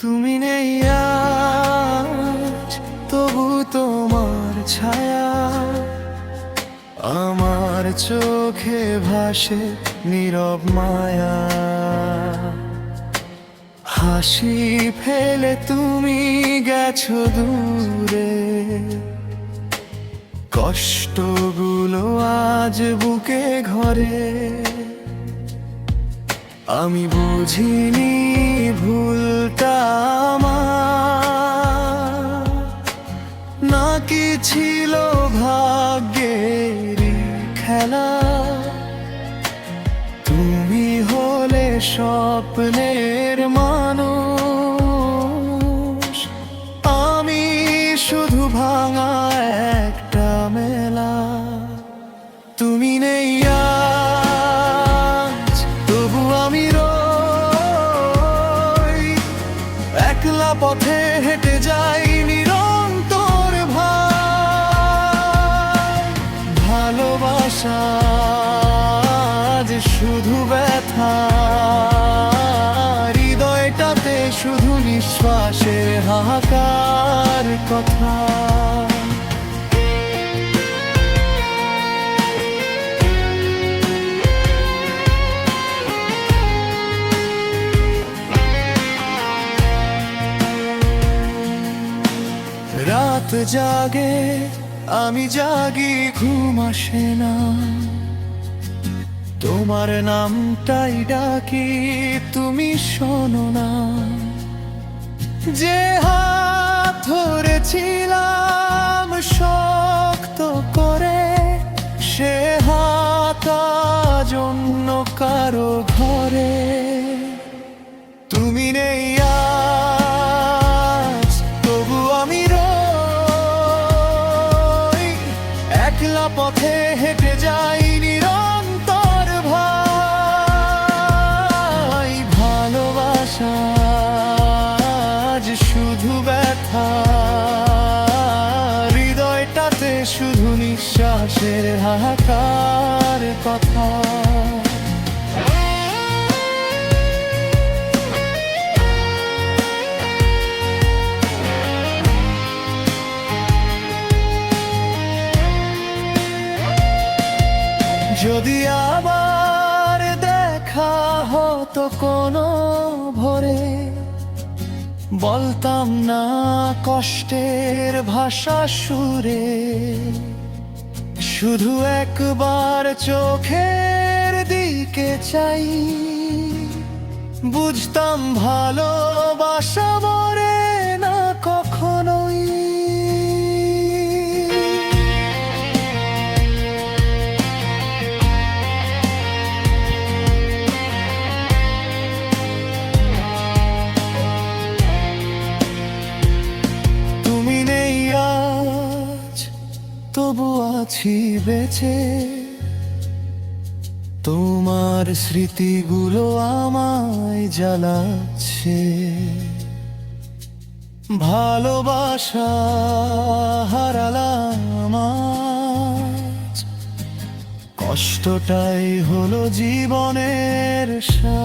তুমি নেই আজ, তবু তোমার ছায়া। আমার চোখে ভাসে নীরব মায়া। হাসি ফেলে তুমি গেছো দূরে। কষ্টগুলো আজ বুকে ঘরে। আমি বুঝিনি ভুল খেলা। তুমি হলে স্বপ্নের মানুষ। আমি শুধু ভাঙা একটা মেলা। তুমি নেই তবু আমি রই। একলা পথে হেঁটে যাই শুধু ব্যথা হৃদয়টাতে শুধু নিঃশ্বাসের হাহাকার কথা। রাত জাগে আমি জাগি ঘুম আসে না। তোমার নামটাই ডাকি, তুমি শোনো না। যে হাত ধরেছিলাম শক্ত করে, সে হাত আজ অন্য কারও ঘরে। তুমি নেই আজ, তবু আমি রই। একলা পথে হেঁটে যাই নিঃশ্বাসের হাহাকার কথা যদি আবার দেখা হতো কোনো ভোরে বলতাম না কষ্টের ভাষা সুরে শুধু একবার চোখের দিকে চাই। বুঝতাম ভালোবাসা মরে না কখনোই। তুমি নেই আজ তবু আছি বেঁচে। তোমার স্মৃতিগুলো আমায় জ্বালাচ্ছে। ভালোবাসা হারালাম। কষ্টটাই হলো জীবনের সার